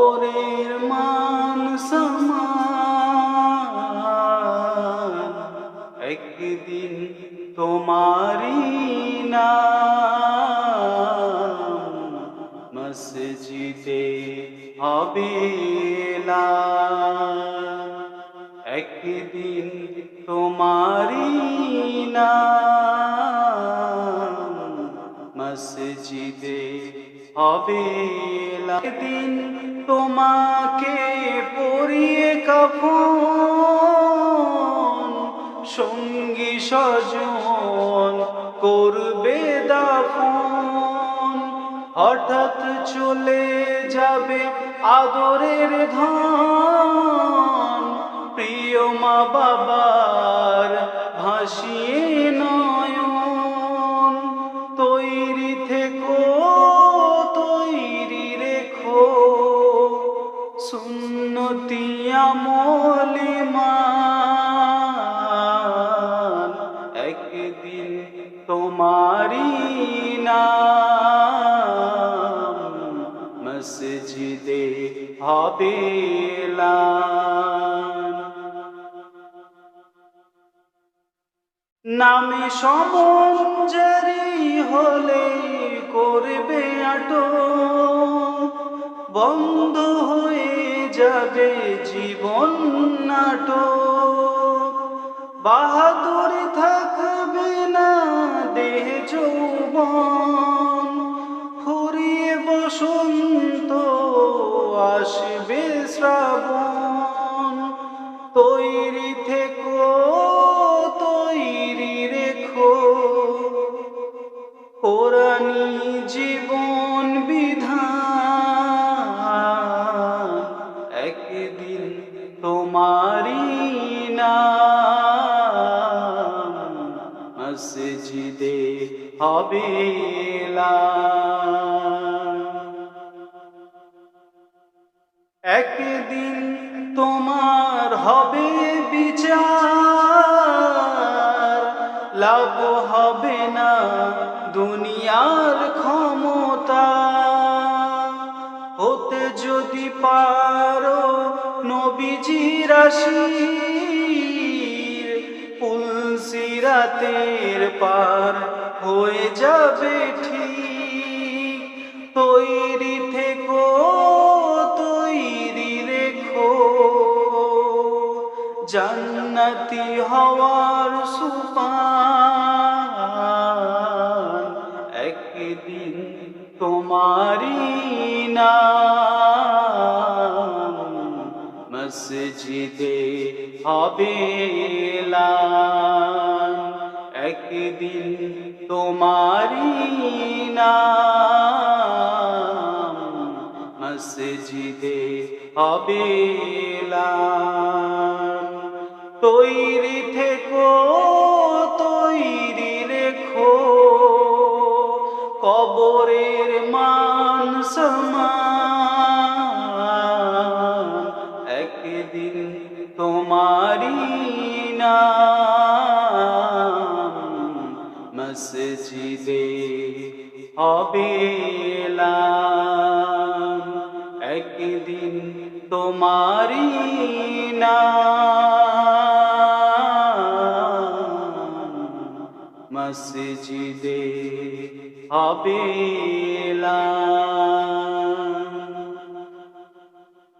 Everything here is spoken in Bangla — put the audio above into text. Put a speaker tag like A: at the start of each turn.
A: কবরের মান সমান একদিন তোমারি নাম মসজিদে হবে এলান। একদিন তোমারি নাম মসজিদে হবে একদিন তোমাকে পরিয়ে কাফন সঙ্গী স্বজন করবে দাফন? হঠাৎ চলে যাবে আদরের ধন। প্রিয় মা বাবার সুন্নতি আমলি মান একদিন তোমারি নাম মসজিদে হবে। নামে সমঞ্জারি হলে করবে আটো বন্ধ হয়ে যাবে জীবন নাটক। বাহাদুরি থাকবে না দেহ যৌবন। মসজিদে হবে একদিন তোমার হবে বিচার, লাভ হবে না দুনিয়ার ক্ষমতা। হতে যদি পারো নবীজির আশির পুলসিরাতের পার হয়ে যাবে ঠিক। তৈরি থেকো, তৈরি রেখো। জান্নাতি হওয়ার সুপান একদিন তোমারি নাম। মসজিদে হবে এলান। একদিন তোমারি নাম মসজিদে হবে তৈরি থেকো, তৈরি রেখো, কবরের মান সমান। একদিন তোমারি নাম মসজিদে অবেলাম। একদিন তোমারি না মসজিদে এলান।